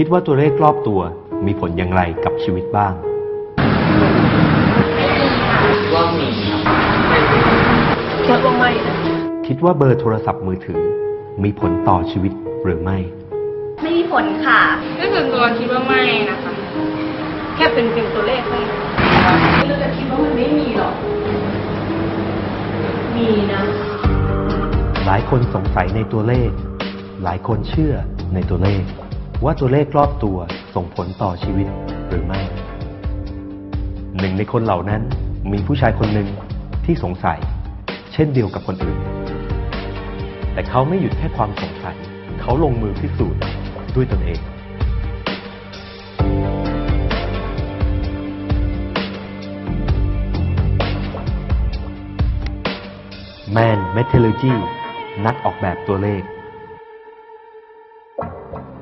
คิดว่าตัวเลขรอบตัวมีผลอย่างไรกับชีวิตบ้าง ว่ามีครับคิดว่าไม่นะคิดว่าเบอร์โทรศัพท์มือถือ มีผลต่อชีวิตหรือไม่ ไม่มีผลค่ะโดยส่วนตัวคิดว่าไม่นะคะ แค่เป็นเพียงตัวเลขไม่เราจะคิดว่ามันไม่มีหรอก มีนะ หลายคนสงสัยในตัวเลข หลายคนเชื่อในตัวเลข ว่าตัวเลขรอบตัวส่งผลต่อชีวิตหรือไม่ หนึ่งในคนเหล่านั้นมีผู้ชายคนหนึ่งที่สงสัย เช่นเดียวกับคนอื่น แต่เขาไม่หยุดแค่ความสงสัย เขาลงมือพิสูจน์ด้วยตนเอง แมนเมท a ล g y นักออกแบบตัวเลข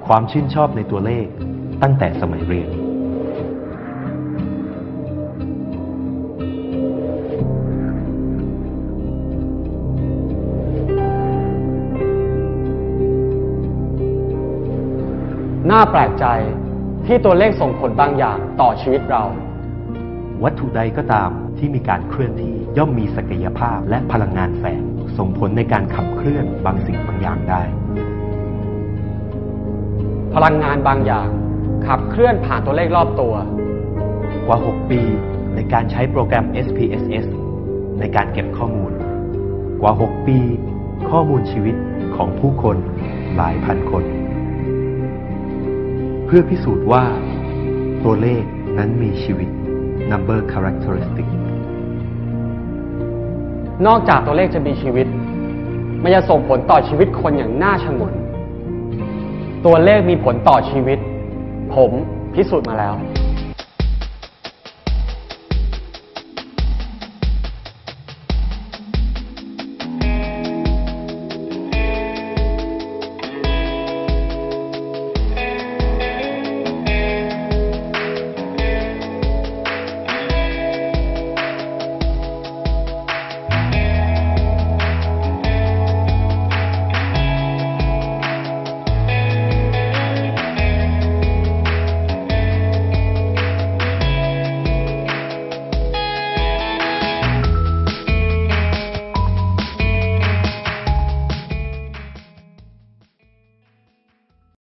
ความชื่นชอบในตัวเลขตั้งแต่สมัยเรียน น่าแปลกใจที่ตัวเลขส่งผลบางอย่างต่อชีวิตเรา วัตถุใดก็ตามที่มีการเคลื่อนที่ย่อมมีศักยภาพและพลังงานแฝงส่งผลในการขับเคลื่อนบางสิ่งบางอย่างได้ พลังงานบางอย่าง ขับเคลื่อนผ่านตัวเลขรอบตัว กว่า 6 ปีในการใช้โปรแกรม SPSS ในการเก็บข้อมูล กว่า 6 ปี ข้อมูลชีวิตของผู้คนหลายพันคน เพื่อพิสูจน์ว่า ตัวเลขนั้นมีชีวิต number characteristic นอกจากตัวเลขจะมีชีวิต มันจะส่งผลต่อชีวิตคนอย่างน่าชงน ตัวเลขมีผลต่อชีวิต ผมพิสูจน์มาแล้ว